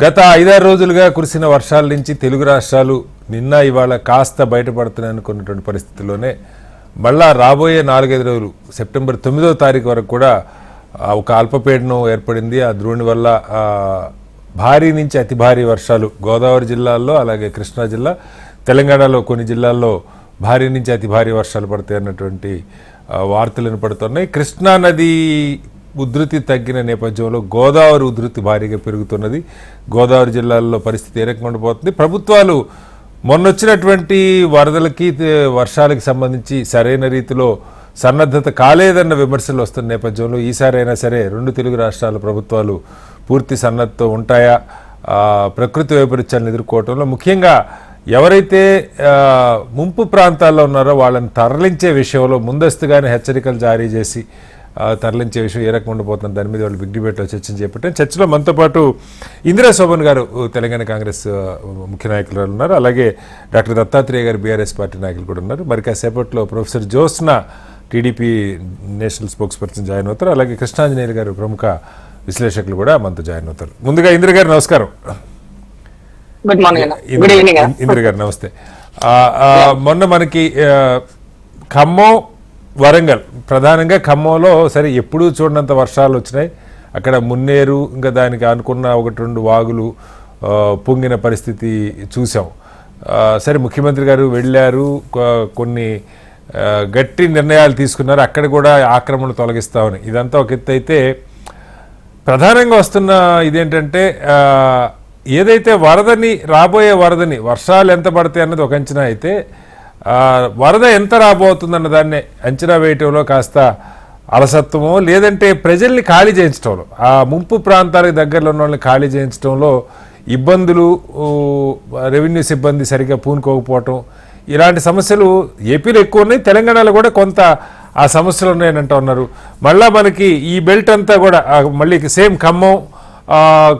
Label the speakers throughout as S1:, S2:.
S1: గత ఐదారు రోజులుగా కురిసిన వర్షాల నుంచి తెలుగు రాష్ట్రాలు నిన్న ఇవాళ కాస్త బయటపడుతున్నాయి అనుకున్నటువంటి పరిస్థితుల్లోనే మళ్ళా రాబోయే నాలుగైదు రోజులు సెప్టెంబర్ తొమ్మిదో తారీఖు వరకు కూడా ఒక అల్పపీడనం ఏర్పడింది. ఆ ద్రోణి వల్ల భారీ నుంచి అతి భారీ వర్షాలు గోదావరి జిల్లాల్లో అలాగే కృష్ణా జిల్లా తెలంగాణలో కొన్ని జిల్లాల్లో భారీ నుంచి అతి భారీ వర్షాలు పడతాయి అన్నటువంటి వార్తలు వినపడుతున్నాయి. కృష్ణానది ఉధృతి తగ్గిన నేపథ్యంలో గోదావరి ఉధృతి భారీగా పెరుగుతున్నది. గోదావరి జిల్లాల్లో పరిస్థితి ఏ రకంగా ఉండిపోతుంది ప్రభుత్వాలు మొన్నొచ్చినటువంటి వరదలకి వర్షాలకి సంబంధించి సరైన రీతిలో సన్నద్ధత కాలేదన్న విమర్శలు వస్తున్న నేపథ్యంలో ఈసారైనా సరే రెండు తెలుగు రాష్ట్రాల ప్రభుత్వాలు పూర్తి సన్నద్ధతో ఉంటాయా? ప్రకృతి వైపరీత్యాలను ఎదుర్కోవటంలో ముఖ్యంగా ఎవరైతే ముంపు ప్రాంతాల్లో ఉన్నారో వాళ్ళని తరలించే విషయంలో ముందస్తుగానే హెచ్చరికలు జారీ చేసి తరలించే విషయం ఏ రకంగా ఉండబోతుంది దాని మీద వాళ్ళు బిగ్ డిబేట్లో చర్చను చేపట్టారు చర్చలో మనతో పాటు ఇందిరా శోభన్ గారు తెలంగాణ కాంగ్రెస్ ముఖ్య నాయకులు ఉన్నారు. అలాగే డాక్టర్ దత్తాత్రేయ గారు బీఆర్ఎస్ పార్టీ నాయకులు కూడా ఉన్నారు. మరి కాసేపట్లో professor Jyotsna TDP national spokesperson join అవుతారు. అలాగే కృష్ణాంజనేయులు గారు ప్రముఖ విశ్లేషకులు కూడా మనతో జాయిన్ అవుతారు. ముందుగా ఇందిర గారు నమస్కారం.
S2: గుడ్ మార్నింగ్ అన్న.
S1: ఇందిర- గారు నమస్తే. మొన్న మనకి ఖమ్మం వరంగల్. ప్రధానంగా ఖమ్మంలో సరే ఎప్పుడూ చూడనంత వర్షాలు వచ్చినాయి. అక్కడ మున్నేరు ఇంకా దానికి అనుకున్న ఒకటి రెండు వాగులు పొంగిన పరిస్థితి చూసాం సరే ముఖ్యమంత్రి గారు వెళ్ళారు. కొన్ని గట్టి నిర్ణయాలు తీసుకున్నారు. అక్కడ కూడా ఆక్రమణ తొలగిస్తామని. ఇదంతా ఒక ఎత్తు అయితే ప్రధానంగా వస్తున్న ఇదేంటంటే ఏదైతే వరదని రాబోయే వరదని వర్షాలు ఎంత పడతాయి అన్నది ఒక అంచనా అయితే వరద ఎంత రాబోతుందన్న దాన్ని అంచనా వేయటంలో కాస్త అలసత్వము లేదంటే ప్రజల్ని ఖాళీ చేయించడంలో ఆ ముంపు ప్రాంతాలకు దగ్గరలో ఉన్న వాళ్ళని ఖాళీ చేయించడంలో ఇబ్బందులు రెవెన్యూ సిబ్బంది సరిగ్గా పూనుకోకపోవటం ఇలాంటి సమస్యలు ఏపీలో ఎక్కువ ఉన్నాయి తెలంగాణలో కూడా కొంత ఆ సమస్యలు ఉన్నాయని అంటూ ఉన్నారు. మళ్ళీ మనకి ఈ బెల్ట్ అంతా కూడా మళ్ళీ సేమ్ ఖమ్మం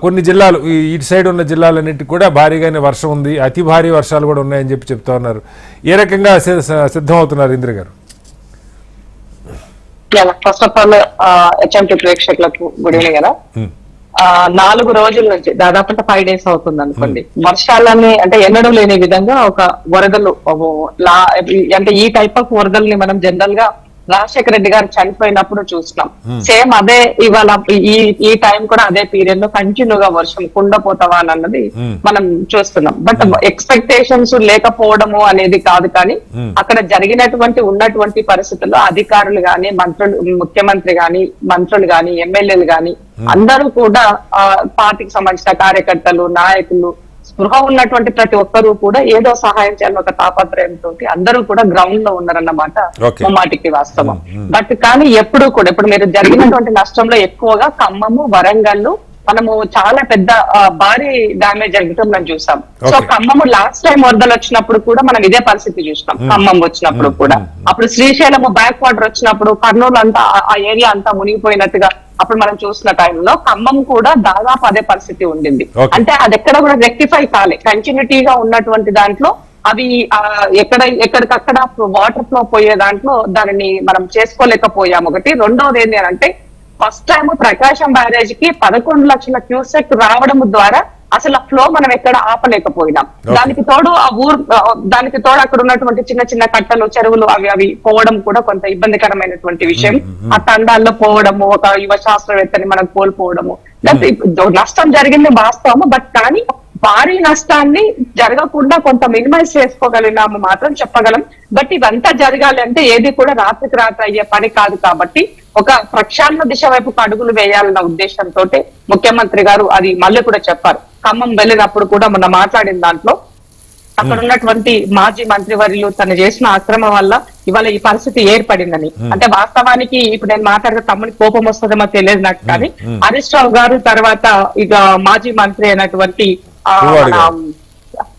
S1: కొన్ని జిల్లాలు ఈ ఇటు సైడ్ ఉన్న జిల్లాలన్నింటికి కూడా భారీగానే వర్షం ఉంది. అతి భారీ వర్షాలు కూడా ఉన్నాయని చెప్పి చెప్తా ఉన్నారు. ఏ రకంగా సి- స- సిద్ధమవుతున్నారు Indra garu?
S2: First of all HMT ప్రేక్షకులకు గుడ్ ఈవినింగ్. ఆ, నాలుగు రోజుల నుంచి దాదాపు ఫైవ్ డేస్ అవుతుంది అనుకోండి వర్షాలని అంటే ఎన్నడూ లేని విధంగా ఒక వరదలు అంటే ఈ టైప్ ఆఫ్ వరదల్ని మనం జనరల్గా రాజశేఖర రెడ్డి గారు చనిపోయినప్పుడు చూసినాం. సేమ్ అదే ఇవాళ ఈ ఈ టైం కూడా అదే పీరియడ్లో కంటిన్యూ గా వర్షం కుండపోతావా అని అన్నది
S1: Hmm.
S2: మనం చూస్తున్నాం. బట్ ఎక్స్పెక్టేషన్స్ లేకపోవడము అనేది కాదు కానీ
S1: Hmm.
S2: అక్కడ జరిగినటువంటి ఉన్నటువంటి పరిస్థితుల్లో అధికారులు గాని మంత్రులు ముఖ్యమంత్రి గాని మంత్రులు గాని ఎమ్మెల్యేలు గాని అందరూ కూడా పార్టీకి సంబంధించిన కార్యకర్తలు నాయకులు స్పృహ ఉన్నటువంటి ప్రతి ఒక్కరూ కూడా ఏదో సహాయం చేయాలని ఒక తాపత్రయంతో అందరూ కూడా గ్రౌండ్లో ఉన్నారన్నమాట. ముమ్మాటికి వాస్తవం. బట్ కానీ ఎప్పుడు కూడా ఇప్పుడు మీరు జరిగినటువంటి నష్టంలో ఎక్కువగా ఖమ్మము వరంగల్ మనము చాలా పెద్ద భారీ డ్యామేజ్ జరగటం మనం చూసాం. సో. ఖమ్మము లాస్ట్ టైం వరదలు వచ్చినప్పుడు కూడా మనం ఇదే పరిస్థితి చూసినాం ఖమ్మం వచ్చినప్పుడు కూడా. అప్పుడు శ్రీశైలము బ్యాక్ వాటర్ వచ్చినప్పుడు కర్నూలు అంతా ఆ ఏరియా అంతా మునిగిపోయినట్టుగా అప్పుడు మనం చూసిన టైంలో ఖమ్మం కూడా దాదాపు అదే పరిస్థితి ఉండింది. అంటే అది ఎక్కడ కూడా రెక్టిఫై కాలే. కంటిన్యూటీగా ఉన్నటువంటి దాంట్లో అవి ఎక్కడ ఎక్కడికక్కడ వాటర్ ఫ్లో పోయే దాంట్లో దానిని మనం చేసుకోలేకపోయాం ఒకటి. రెండవది ఏంటి అంటే ఫస్ట్ టైం ప్రకాశం బ్యారేజ్కి పదకొండు లక్షల క్యూసెక్ రావడం ద్వారా అసలు ఆ ఫ్లో మనం ఎక్కడ ఆపలేకపోయినాం. దానికి తోడు ఆ ఊరు దానికి తోడు అక్కడ ఉన్నటువంటి చిన్న చిన్న కట్టలు చెరువులు అవి అవి పోవడం కూడా కొంత ఇబ్బందికరమైనటువంటి విషయం. ఆ తండాల్లో పోవడము ఒక యువ శాస్త్రవేత్తని మనం కోల్పోవడము. నష్టం జరిగింది వాస్తవము బట్ కానీ భారీ నష్టాన్ని జరగకుండా కొంత మినిమైజ్ చేసుకోగలిగినాము మాత్రం చెప్పగలం. బట్ ఇవంతా జరగాలి అంటే ఏది కూడా రాత్రికి రాత్రి అయ్యే పని కాదు కాబట్టి ఒక ప్రక్షాళన దిశ వైపు అడుగులు వేయాలన్న ఉద్దేశంతో ముఖ్యమంత్రి గారు అది మళ్ళీ కూడా చెప్పారు. ఖమ్మం వెళ్ళినప్పుడు కూడా మొన్న మాట్లాడిన దాంట్లో అక్కడ ఉన్నటువంటి మాజీ మంత్రివర్యులు తను చేసిన అక్రమం వల్ల ఇవాళ ఈ పరిస్థితి ఏర్పడిందని. అంటే వాస్తవానికి ఇప్పుడు నేను మాట్లాడితే తమ్ముని కోపం వస్తుందేమో తెలియదు నాకు కానీ హరీష్ రావు గారు తర్వాత ఇక మాజీ మంత్రి అయినటువంటి.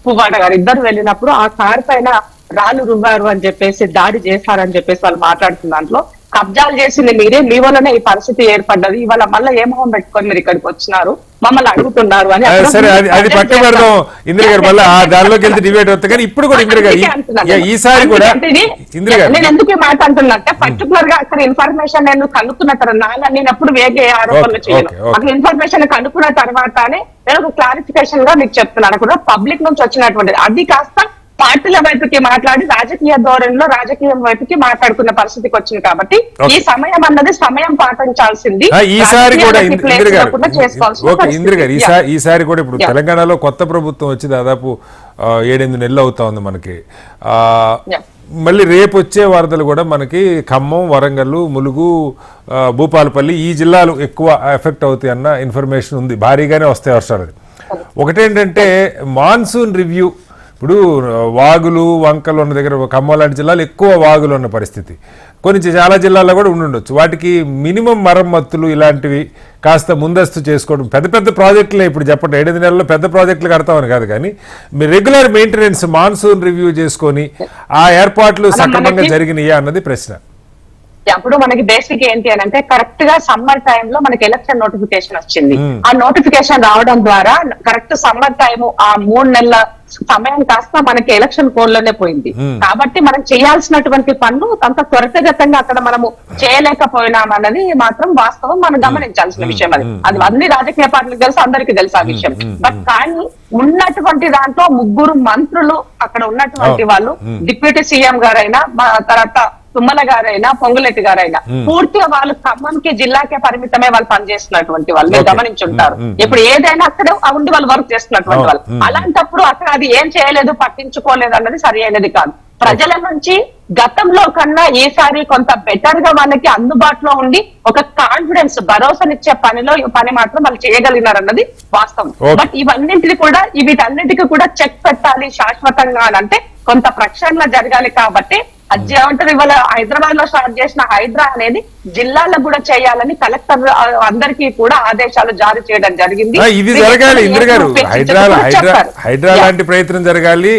S1: పువ్వాడ గారు.
S2: ఇద్దరు వెళ్ళినప్పుడు ఆ కార్ పైన రాళ్ళు రువ్వారు అని చెప్పేసి దాడి చేశారని చెప్పేసి వాళ్ళు మాట్లాడుతున్న దాంట్లో. కబ్జాలు చేసింది మీరే మీ వల్లనే ఈ పరిస్థితి ఏర్పడ్డది. ఇవాళ మళ్ళీ ఏ మొహం పెట్టుకొని మీరు ఇక్కడికి వచ్చినారు? మమ్మల్ని అడుగుతున్నారు అని
S1: సరే అది పెడదాం. ఇందిర గారు మళ్ళీ ఆ దానిలోకి వెళ్తే డిబేట్ అవుతుంది. కానీ ఇప్పుడు కూడా ఇందిర గారు ఈసారి కూడా ఇందిర గారు
S2: నేను ఎందుకు మాట అంటున్నట్టే పర్టికులర్గా అక్కడ ఇన్ఫర్మేషన్ నేను కనుక్కున్న నాన్న నేను ఎప్పుడు వేగే ఆరోపణలు చేయను. అక్కడ ఇన్ఫర్మేషన్ కనుక్కున్న తర్వాతనే నేను ఒక క్లారిఫికేషన్గా మీకు చెప్తున్నాను. కూడా పబ్లిక్ నుంచి వచ్చినటువంటిది అది కాస్త పార్టీల వైపుకి మాట్లాడి రాజకీయ ధోరణిలో రాజకీయం వైపుకి మాట్లాడుకున్న పరిస్థితికి వచ్చింది కాబట్టి. ఈ సమయం అన్నది సమయం పాటించాల్సింది
S1: ఈసారి కూడా ఇందిర గారు. ఈసారి కూడా ఇప్పుడు. తెలంగాణలో కొత్త ప్రభుత్వం వచ్చి దాదాపు ఏడెనిమిది నెలలు అవుతా ఉంది మనకి. మళ్ళీ రేపు వచ్చే వరదలు కూడా మనకి ఖమ్మం వరంగల్ ములుగు భూపాలపల్లి ఈ జిల్లాలు ఎక్కువ ఎఫెక్ట్ అవుతాయి అన్న ఇన్ఫర్మేషన్ ఉంది భారీగానే వస్తాయి వర్షాలు ఒకటేంటంటే మాన్సూన్ రివ్యూ ఇప్పుడు వాగులు వంకలు ఉన్న దగ్గర ఖమ్మం లాంటి జిల్లాలు ఎక్కువ వాగులు ఉన్న పరిస్థితి. కొన్ని చాలా జిల్లాల్లో కూడా ఉండుండొచ్చు. వాటికి మినిమం మరమ్మతులు ఇలాంటివి కాస్త ముందస్తు చేసుకోవడం. పెద్ద పెద్ద ప్రాజెక్టులే ఇప్పుడు చెప్పండి. ఏడెనిమిది నెలల్లో పెద్ద ప్రాజెక్టులు కడతామని కాదు కానీ మీరు రెగ్యులర్ మెయింటెనెన్స్ మాన్సూన్ రివ్యూ చేసుకొని ఆ ఏర్పాట్లు సక్రమంగా జరిగినాయా అన్నది ప్రశ్న.
S2: అప్పుడు మనకి బేసిక్ ఏంటి అని అంటే కరెక్ట్గా సమ్మర్ టైమ్లో మనకి ఎలక్షన్ నోటిఫికేషన్ వచ్చింది. ఆ నోటిఫికేషన్ రావడం ద్వారా కరెక్ట్ సమ్మర్ టైం ఆ మూడు నెలల సమయం కాస్త మనకి ఎలక్షన్ కోడ్లోనే పోయింది. కాబట్టి మనం చేయాల్సినటువంటి పనులు అంత త్వరితగతంగా అక్కడ మనము చేయలేకపోయినాం అన్నది మాత్రం వాస్తవం మనం గమనించాల్సిన విషయం అది. అది అన్ని రాజకీయ పార్టీలకు తెలుసు అందరికీ తెలుసు ఆ విషయం. బట్ కానీ ఉన్నటువంటి దాంట్లో ముగ్గురు మంత్రులు అక్కడ ఉన్నటువంటి. వాళ్ళు డిప్యూటీ సీఎం గారైనా తర్వాత తుమ్మల గారైనా పొంగులెట్టి గారైనా పూర్తిగా వాళ్ళు ఖమ్మంకి జిల్లాకే పరిమితమే వాళ్ళు పనిచేస్తున్నటువంటి వాళ్ళు. మీరు. గమనించుంటారు. ఇప్పుడు ఏదైనా అక్కడే ఉండి వాళ్ళు వర్క్ చేస్తున్నటువంటి వాళ్ళు. అలాంటప్పుడు అక్కడ అది ఏం చేయలేదు పట్టించుకోలేదు అన్నది సరి అయినది కాదు. ప్రజల నుంచి గతంలో కన్నా ఈసారి కొంత బెటర్గా వాళ్ళకి అందుబాటులో ఉండి ఒక కాన్ఫిడెన్స్ భరోసానిచ్చే పనిలో పని మాత్రం వాళ్ళు చేయగలిగినారు అన్నది వాస్తవం. బట్ ఇవన్నింటిని కూడా వీటన్నిటికీ కూడా చెక్ పెట్టాలి శాశ్వతంగా అని అంటే కొంత ప్రక్షాళన జరగాలి కాబట్టి అది ఏమంటారు? ఇవాళ హైదరాబాద్లో స్టార్ట్ చేసిన హైడ్రా అనేది జిల్లాలకు కూడా చేయాలని కలెక్టర్ అందరికీ కూడా ఆదేశాలు జారీ చేయడం జరిగింది.
S1: ఇది జరగాలి ఇందిర గారు.
S2: ఏ Yeah.
S1: లాంటి ప్రయత్నం జరగాలి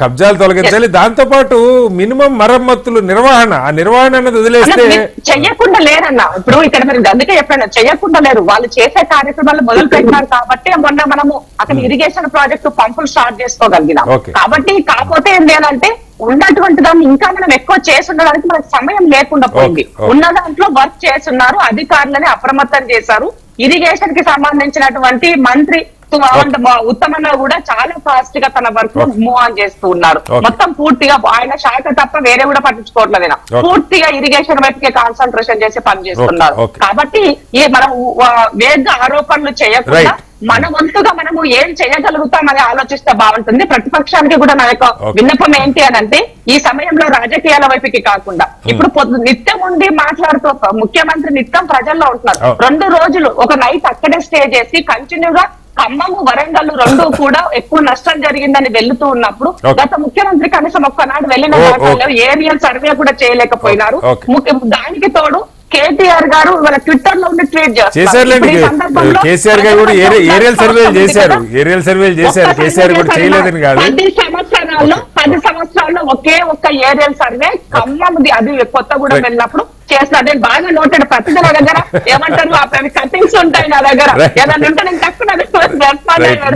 S1: కబ్జాలు తొలగించాలి. దాంతో పాటు మినిమం మరమ్మతులు నిర్వహణ ఆ నిర్వహణ అన్నది వదిలేస్తే
S2: చెయ్యకుండా లేరన్న. ఇప్పుడు ఇక్కడ మీరు అందుకే చెప్పాను చెయ్యకుండా లేరు. వాళ్ళు చేసే కార్యక్రమాలు మొదలు పెట్టినారు కాబట్టి మొన్న మనము అక్కడ ఇరిగేషన్ ప్రాజెక్టు పంపులు స్టార్ట్ చేసుకోగలిగినాం. కాబట్టి కాకపోతే అని అంటే ఉన్నటువంటి దాన్ని ఇంకా మనం ఎక్కువ చేసి ఉండడానికి మనకు సమయం లేకుండా పోయింది. ఉన్న దాంట్లో వర్క్ చేస్తున్నారు అధికారులని అప్రమత్తం చేశారు ఇరిగేషన్కి సంబంధించినటువంటి మంత్రి ఉత్తమన్న కూడా చాలా ఫాస్ట్గా తన వర్క్. మూవ్ ఆన్ చేస్తూ ఉన్నారు. మొత్తం పూర్తిగా ఆయన శాఖ తప్ప వేరే కూడా పట్టించుకోవట్లేదు. పూర్తిగా ఇరిగేషన్ వైపుకే కాన్సన్ట్రేషన్ చేసి పని చేస్తున్నారు
S1: Okay, okay.
S2: కాబట్టి ఈ మనం వేగ ఆరోపణలు చేయకుండా. మన వంతుగా మనము ఏం చేయగలుగుతామని ఆలోచిస్తే బాగుంటుంది ప్రతిపక్షానికి కూడా నా యొక్క. విన్నపం ఏంటి అని అంటే ఈ సమయంలో రాజకీయాల వైపుకి కాకుండా ఇప్పుడు పొద్దు నిత్యం ఉండి మాట్లాడుతూ ముఖ్యమంత్రి నిత్యం ప్రజల్లో ఉంటున్నారు. రెండు రోజులు ఒక నైట్ అక్కడే స్టే చేసి కంటిన్యూగా ఖమ్మము వరంగల్ రెండు కూడా ఎక్కువ నష్టం జరిగిందని వెళ్తూ ఉన్నప్పుడు. గత ముఖ్యమంత్రి కనీసం ఒక్కనాడు వెళ్ళిన ఏరియల్ సర్వే కూడా చేయలేకపోయినారు దానికి తోడు కేటీఆర్ గారు వాళ్ళ ట్విట్టర్లో ఉండి ట్వీట్ చేస్తారు.
S1: కేసీఆర్ గారు కూడా ఏరియల్ సర్వేలు చేశారు. ఏరియల్ సర్వేలు చేశారు. కేసీఆర్ కూడా చేయలేదని కాదు.
S2: పది సంవత్సరాల్లో పది సంవత్సరాల్లో ఒకే ఒక్క ఏరియల్ సర్వే ఖమ్మంది అది కొత్తగూడెం
S1: Right.
S2: వెళ్ళినప్పుడు చేసిన నేను బాగా నోటెడ్ ప్రతిదీ నా దగ్గర. ఏమంటారు? అవి కటింగ్స్ ఉంటాయి నా దగ్గర. ఏదైనా ఉంటే నేను తక్కువ.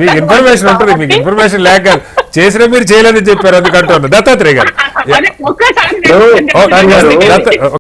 S1: మీకు ఇన్ఫర్మేషన్ ఉంటుంది మీకు. ఇన్ఫర్మేషన్ లేక. చేసిన మీరు చేయలేదని చెప్పారు అందుకంటున్నారు దత్తాత్రేయ గారు.